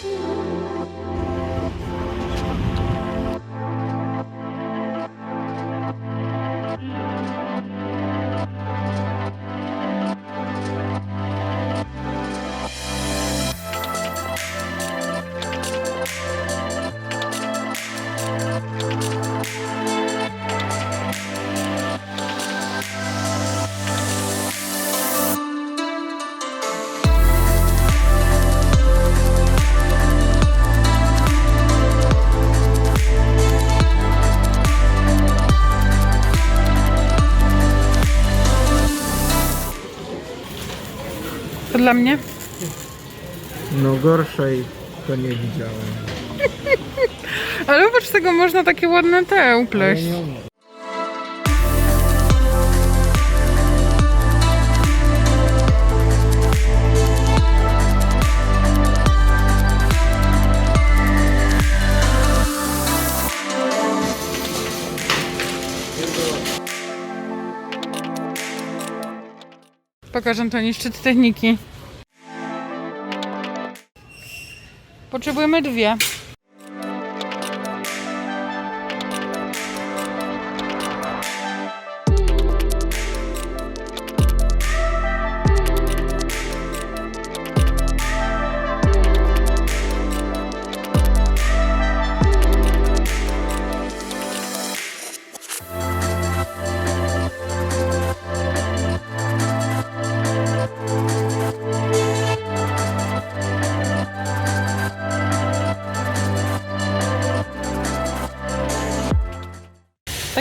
To dla mnie? No gorszej to nie widziałem. Ale oprócz tego można takie ładne te upleść. nie umiem. Pokażę Antoni szczyt techniki. Potrzebujemy dwie.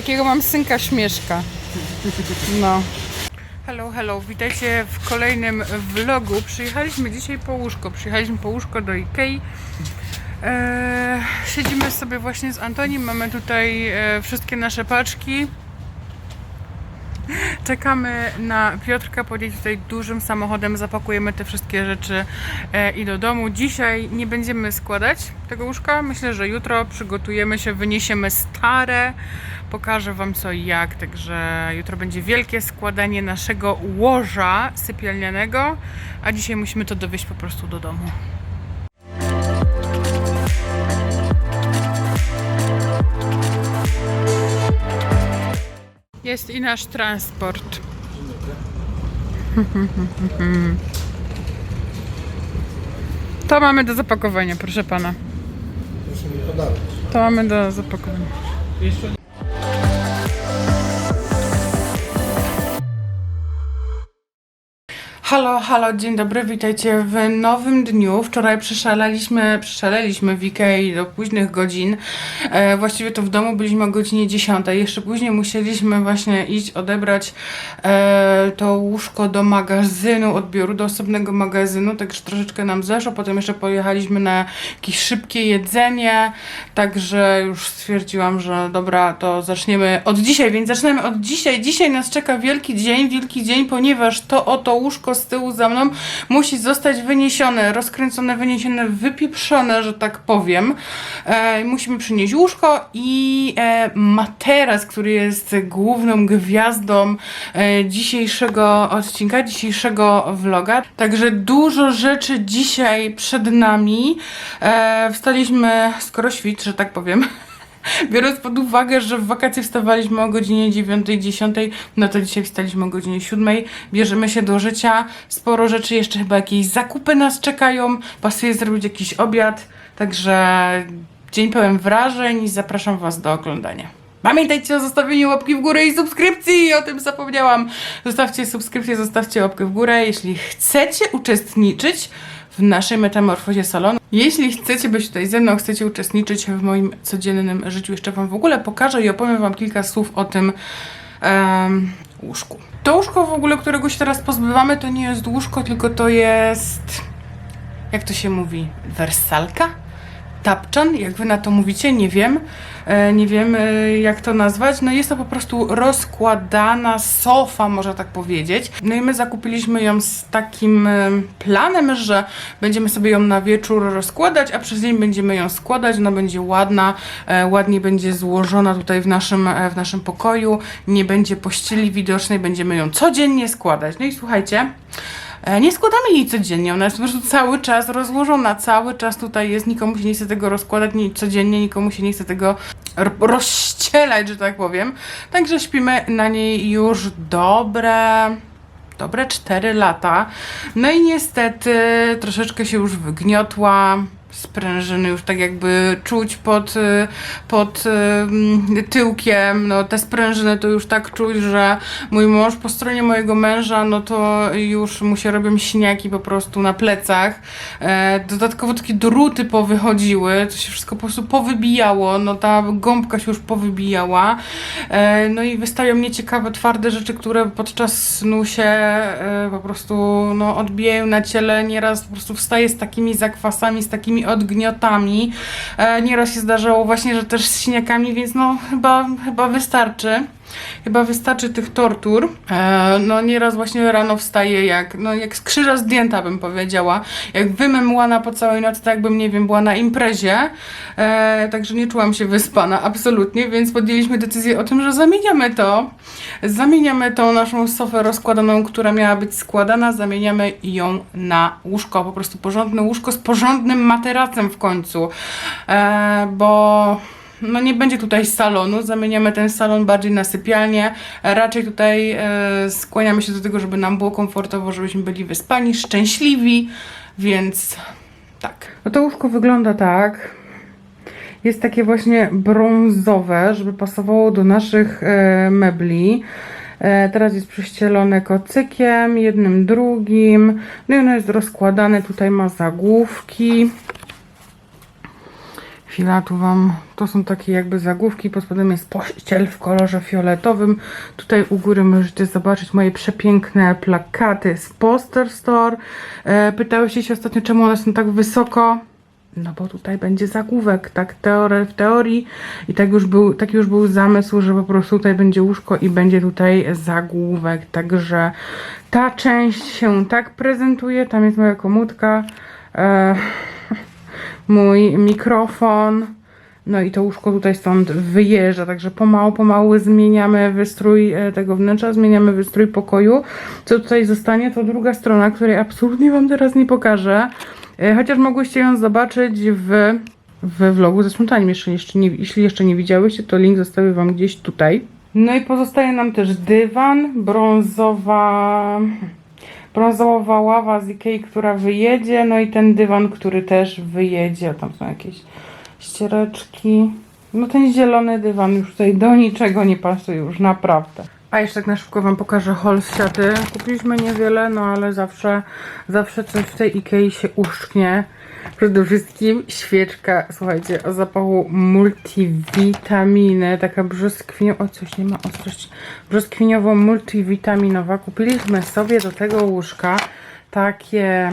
Takiego mam synka śmieszka. No. Hello, hello, witajcie w kolejnym vlogu. Przyjechaliśmy dzisiaj po łóżko. Przyjechaliśmy po łóżko do Ikei. Eee, siedzimy sobie właśnie z Antonim. Mamy tutaj e, wszystkie nasze paczki. Czekamy na Piotrka, pojedzie tutaj dużym samochodem, zapakujemy te wszystkie rzeczy e, i do domu. Dzisiaj nie będziemy składać tego łóżka. Myślę, że jutro przygotujemy się, wyniesiemy stare. Pokażę Wam co i jak. Także jutro będzie wielkie składanie naszego łoża sypialnianego, a dzisiaj musimy to dowieść po prostu do domu. Jest i nasz transport. To mamy do zapakowania, proszę pana. Proszę mi podawać. To mamy do zapakowania. Halo, halo, dzień dobry, witajcie w nowym dniu. Wczoraj przeszaleliśmy, przeszaleliśmy w Ikei do późnych godzin. E, właściwie to w domu byliśmy o godzinie 10. Jeszcze później musieliśmy właśnie iść odebrać e, to łóżko do magazynu, odbioru do osobnego magazynu, także troszeczkę nam zeszło. Potem jeszcze pojechaliśmy na jakieś szybkie jedzenie, także już stwierdziłam, że dobra, to zaczniemy od dzisiaj, więc zaczynamy od dzisiaj. Dzisiaj nas czeka wielki dzień, wielki dzień, ponieważ to oto łóżko z tyłu za mną musi zostać wyniesione, rozkręcone, wyniesione, wypieprzone, że tak powiem. E, musimy przynieść łóżko i e, materac, który jest główną gwiazdą e, dzisiejszego odcinka, dzisiejszego vloga. Także dużo rzeczy dzisiaj przed nami. E, wstaliśmy skoro świt, że tak powiem. Biorąc pod uwagę, że w wakacje wstawaliśmy o godzinie 9-10, no to dzisiaj wstaliśmy o godzinie 7. Bierzemy się do życia. Sporo rzeczy, jeszcze chyba jakieś zakupy nas czekają. Pasuje zrobić jakiś obiad. Także dzień pełen wrażeń i zapraszam Was do oglądania. Pamiętajcie o zostawieniu łapki w górę i subskrypcji, o tym zapomniałam. Zostawcie subskrypcję, zostawcie łapkę w górę, jeśli chcecie uczestniczyć w naszej metamorfozie salonu. Jeśli chcecie być tutaj ze mną, chcecie uczestniczyć w moim codziennym życiu, jeszcze Wam w ogóle pokażę i opowiem Wam kilka słów o tym em, łóżku. To łóżko w ogóle, którego się teraz pozbywamy, to nie jest łóżko, tylko to jest... Jak to się mówi? Wersalka? Tapczan, jak wy na to mówicie, nie wiem. E, nie wiem, e, jak to nazwać. No jest to po prostu rozkładana sofa, można tak powiedzieć. No i my zakupiliśmy ją z takim e, planem, że będziemy sobie ją na wieczór rozkładać, a przez dzień będziemy ją składać. Ona będzie ładna, ładnie będzie złożona tutaj w naszym, w naszym pokoju. Nie będzie pościeli widocznej, będziemy ją codziennie składać. No i słuchajcie, Nie składamy jej codziennie, ona jest po prostu cały czas rozłożona, cały czas tutaj jest, nikomu się nie chce tego rozkładać nie, codziennie, nikomu się nie chce tego rozścielać, że tak powiem. Także śpimy na niej już dobre dobre 4 lata. No i niestety troszeczkę się już wygniotła. Sprężyny już tak jakby czuć pod, y, pod y, mm, tyłkiem. No te sprężyny to już tak czuć, że mój mąż po stronie mojego męża, no to już mu się robią śniaki po prostu na plecach. E, dodatkowo takie druty powychodziły, to się wszystko po prostu powybijało. No ta gąbka się już powybijała. E, no i wystają nieciekawe, twarde rzeczy, które podczas snu się e, po prostu no, odbijają na ciele. Nieraz po prostu wstaje z takimi zakwasami, z takimi odgniotami. E, nieraz się zdarzało właśnie, że też z śniakami, więc no chyba, chyba wystarczy. Chyba wystarczy tych tortur. E, no nieraz właśnie rano wstaje jak, no jak z krzyża zdjęta bym powiedziała. Jak wymemłana po całej nocy, tak jakbym, nie wiem, była na imprezie. E, także nie czułam się wyspana, absolutnie, więc podjęliśmy decyzję o tym, że zamieniamy to. Zamieniamy tą naszą sofę rozkładaną, która miała być składana, zamieniamy ją na łóżko, po prostu porządne łóżko z porządnym materacem w końcu. E, bo no nie będzie tutaj salonu, zamieniamy ten salon bardziej na sypialnię. Raczej tutaj e, skłaniamy się do tego, żeby nam było komfortowo, żebyśmy byli wyspani, szczęśliwi, więc tak. No to łóżko wygląda tak. Jest takie właśnie brązowe, żeby pasowało do naszych e, mebli. E, teraz jest prześcielone kocykiem, jednym, drugim. No i ono jest rozkładane, tutaj ma zagłówki. Chwila, tu wam, to są takie jakby zagłówki, pod spodem jest pościel w kolorze fioletowym. Tutaj u góry możecie zobaczyć moje przepiękne plakaty z Poster Store. E, pytałyście się ostatnio, czemu one są tak wysoko. No bo tutaj będzie zagłówek, tak teore, w teorii i tak już był, taki już był zamysł, że po prostu tutaj będzie łóżko i będzie tutaj zagłówek, także ta część się tak prezentuje, tam jest moja komódka, e, mój mikrofon, no i to łóżko tutaj stąd wyjeżdża, także pomału, pomału zmieniamy wystrój e, tego wnętrza, zmieniamy wystrój pokoju. Co tutaj zostanie, to druga strona, której absolutnie Wam teraz nie pokażę. E, Chociaż mogłyście ją zobaczyć w, w vlogu ze sprzątaniem, jeszcze, jeszcze nie, jeśli jeszcze nie widziałyście, to link zostawię Wam gdzieś tutaj. No i pozostaje nam też dywan, brązowa, brązowa ława z Ikei, która wyjedzie, no i ten dywan, który też wyjedzie. Tam są jakieś ściereczki. No ten zielony dywan już tutaj do niczego nie pasuje już, naprawdę. A jeszcze tak na szybko Wam pokażę haul z siaty. Kupiliśmy niewiele, no ale zawsze, zawsze coś w tej Ikei się uszczknie. Przede wszystkim świeczka, słuchajcie, o zapachu multivitaminy, taka brzoskwiniowa, o coś nie ma ostrości, brzoskwiniowo multivitaminowa. Kupiliśmy sobie do tego łóżka takie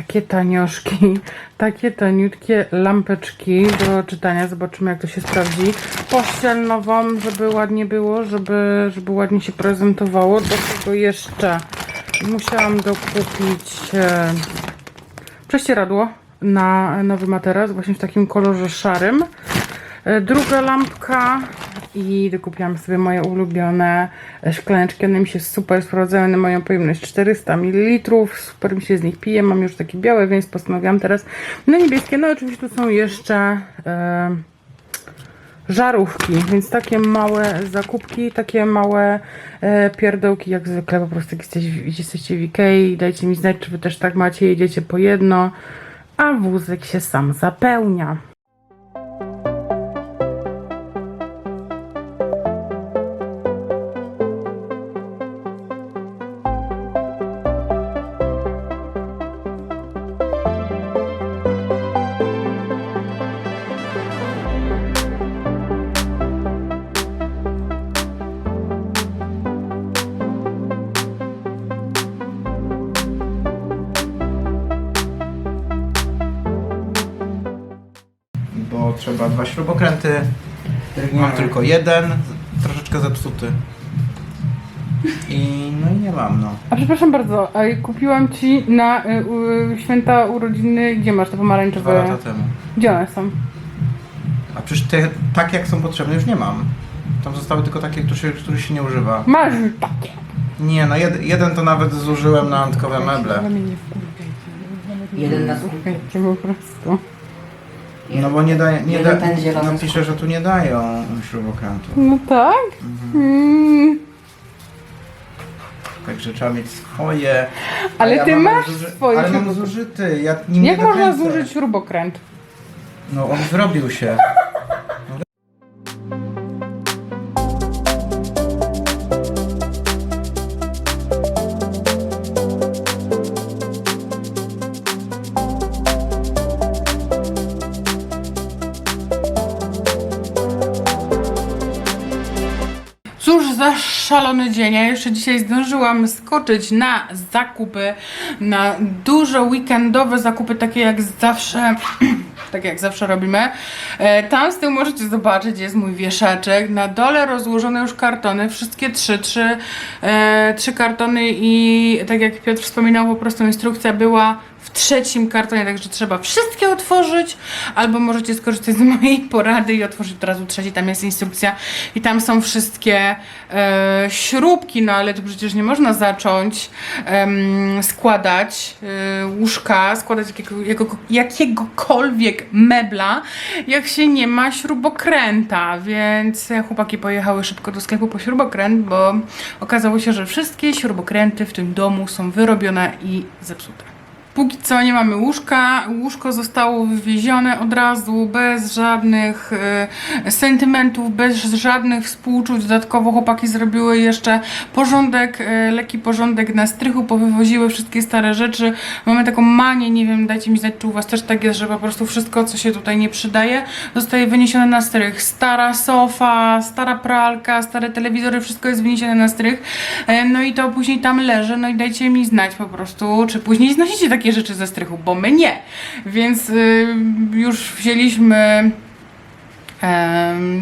takie tanioszki, takie taniutkie lampeczki do czytania. Zobaczymy, jak to się sprawdzi. Pościel nową, żeby ładnie było, żeby, żeby ładnie się prezentowało. Do tego jeszcze musiałam dokupić e, prześcieradło na nowy materac, właśnie w takim kolorze szarym. E, Druga lampka i dokupiłam sobie moje ulubione e, szklaneczki. One mi się super sprawdzają na moją pojemność 400 ml. Super mi się z nich pije. Mam już takie białe, więc postanowiłam teraz na niebieskie. No oczywiście tu są jeszcze e, żarówki, więc takie małe zakupki, takie małe e, jak zwykle po prostu jak jesteście, jesteście w Ikei, dajcie mi znać, czy wy też tak macie, jedziecie po jedno, a wózek się sam zapełnia. Śrubokręty. Mam tylko jeden, troszeczkę zepsuty. I no i nie mam, no. A przepraszam bardzo, a kupiłam ci na y, y, święta urodziny, gdzie masz te Dwa pomarańczowe? lata temu. Gdzie one są? A przecież te, tak jak są potrzebne już nie mam. Tam zostały tylko takie, które się, których się nie używa. Masz takie. Nie, no jed, jeden to nawet zużyłem na antkowe meble. Ale mnie nie wkurwiajcie. Jeden na Słuchajcie po prostu. No bo nie daje, nie da, Jeden ten zielony no pisze, że tu nie dają śrubokrętu. No tak? Mm. Także trzeba mieć swoje. A Ale ty mam masz zuży- swoje Ale mam śrubokręty. zużyty, ja nim Jak nie można dokręcę. zużyć śrubokręt? No on zrobił się. szalony dzień. Ja jeszcze dzisiaj zdążyłam skoczyć na zakupy, na duże weekendowe zakupy, takie jak zawsze. Tak jak zawsze robimy. E, Tam z tyłu możecie zobaczyć, jest mój wieszaczek. Na dole rozłożone już kartony, wszystkie trzy, trzy, e, trzy kartony i tak jak Piotr wspominał, po prostu instrukcja była trzecim kartonie, także trzeba wszystkie otworzyć, albo możecie skorzystać z mojej porady i otworzyć od razu trzeci, tam jest instrukcja i tam są wszystkie e, śrubki, no ale to przecież nie można zacząć składać e, łóżka, składać jakiego, jakiego, jakiegokolwiek mebla, jak się nie ma śrubokręta, więc chłopaki pojechały szybko do sklepu po śrubokręt, bo okazało się, że wszystkie śrubokręty w tym domu są wyrobione i zepsute. Póki co nie mamy łóżka. Łóżko zostało wywiezione od razu, bez żadnych e, sentymentów, bez żadnych współczuć. Dodatkowo chłopaki zrobiły jeszcze porządek, e, lekki porządek na strychu, powywoziły wszystkie stare rzeczy. Mamy taką manię, nie wiem, dajcie mi znać, czy u Was też tak jest, że po prostu wszystko, co się tutaj nie przydaje, zostaje wyniesione na strych. Stara sofa, stara pralka, stare telewizory, wszystko jest wyniesione na strych. E, No i to później tam leży, no i dajcie mi znać po prostu, czy później znosicie takie rzeczy ze strychu, bo my nie. Więc y, już wzięliśmy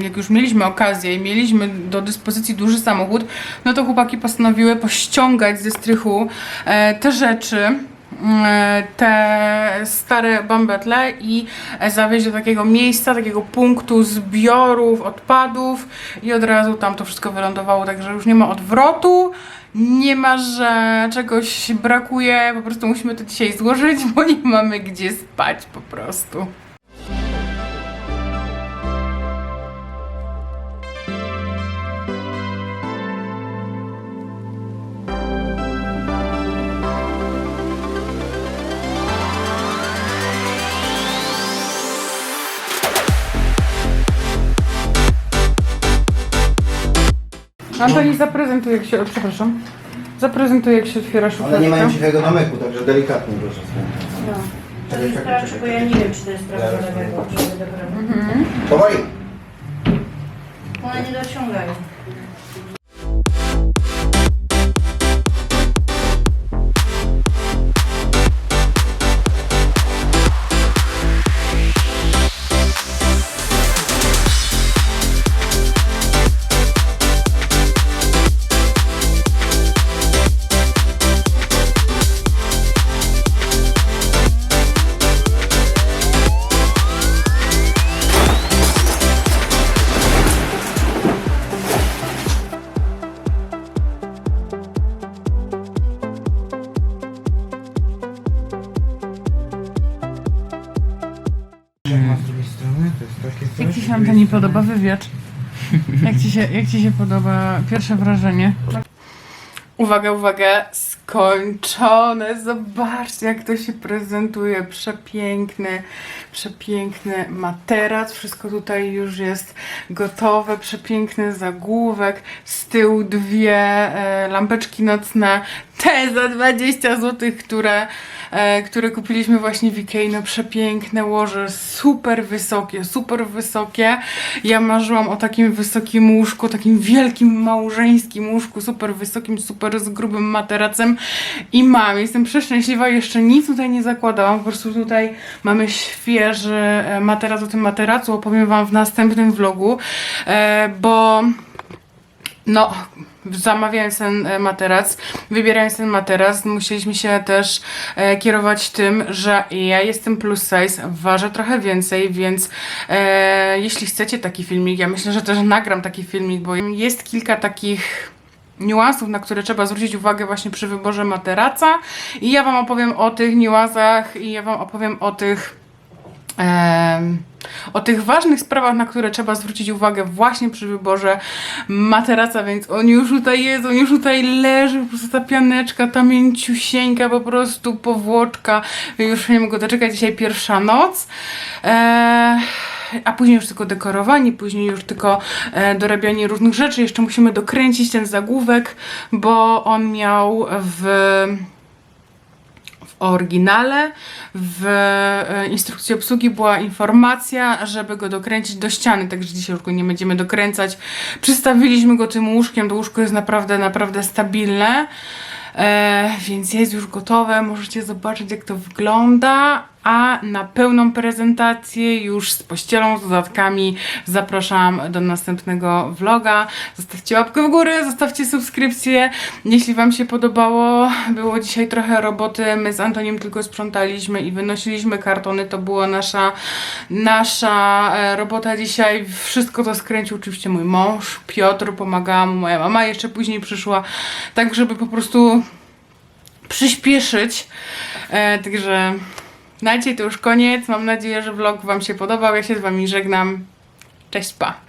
jak już mieliśmy okazję i mieliśmy do dyspozycji duży samochód, no to chłopaki postanowiły pościągać ze strychu e, te rzeczy, te stare bambetle i e, zawieźć do takiego miejsca, takiego punktu zbiorów odpadów i od razu tam to wszystko wylądowało, także już nie ma odwrotu. Nie ma, że czegoś brakuje, po prostu musimy to dzisiaj złożyć, bo nie mamy gdzie spać po prostu. Antoni, zaprezentuj jak się, o, przepraszam, zaprezentuj jak się otwiera szufladka. Ale nie mają cichego namyku, także delikatnie proszę. To jest bo ja nie wiem, czy to jest czy jest dobrego. Powoli! One nie dociągają. Podoba wywiad? Jak ci się, jak ci się podoba pierwsze wrażenie? Uwaga, uwaga, skończone. Zobaczcie, jak to się prezentuje. Przepiękny, przepiękny materac. Wszystko tutaj już jest gotowe. Przepiękny zagłówek. Z tyłu dwie e, lampeczki nocne. Te za 20 zł, które, e, które kupiliśmy właśnie w Ikei. No przepiękne łoże. Super wysokie, super wysokie. Ja marzyłam o takim wysokim łóżku, takim wielkim małżeńskim łóżku, super wysokim, super z grubym materacem i mam. Jestem przeszczęśliwa, jeszcze nic tutaj nie zakładałam, po prostu tutaj mamy świeży e, materac o tym materacu, opowiem Wam w następnym vlogu, e, bo no, zamawiając ten e, materac, wybierając ten materac, musieliśmy się też e, kierować tym, że ja jestem plus size, ważę trochę więcej, więc e, jeśli chcecie taki filmik, ja myślę, że też nagram taki filmik, bo jest kilka takich niuansów, na które trzeba zwrócić uwagę właśnie przy wyborze materaca. I ja Wam opowiem o tych niuansach i ja Wam opowiem o tych o tych ważnych sprawach, na które trzeba zwrócić uwagę właśnie przy wyborze materaca, więc on już tutaj jest, on już tutaj leży, po prostu ta pianeczka, ta mięciusieńka, po prostu powłoczka, już nie mogę doczekać, dzisiaj pierwsza noc. Eee, a później już tylko dekorowanie, później już tylko e, dorabianie różnych rzeczy. Jeszcze musimy dokręcić ten zagłówek, bo on miał w oryginale w e, instrukcji obsługi była informacja, żeby go dokręcić do ściany, także dzisiaj już go nie będziemy dokręcać. Przystawiliśmy go tym łóżkiem, to łóżko jest naprawdę, naprawdę stabilne. E, więc jest już gotowe, możecie zobaczyć jak to wygląda, a na pełną prezentację już z pościelą, z dodatkami zapraszam do następnego vloga. Zostawcie łapkę w górę, zostawcie subskrypcję. Jeśli Wam się podobało, było dzisiaj trochę roboty, my z Antoniem tylko sprzątaliśmy i wynosiliśmy kartony, to była nasza, nasza e, robota dzisiaj. Wszystko to skręcił oczywiście mój mąż, Piotr, pomagała mu moja mama, jeszcze później przyszła, tak żeby po prostu przyspieszyć. E, także na dzisiaj to już koniec. Mam nadzieję, że vlog Wam się podobał. Ja się z Wami żegnam. Cześć, pa!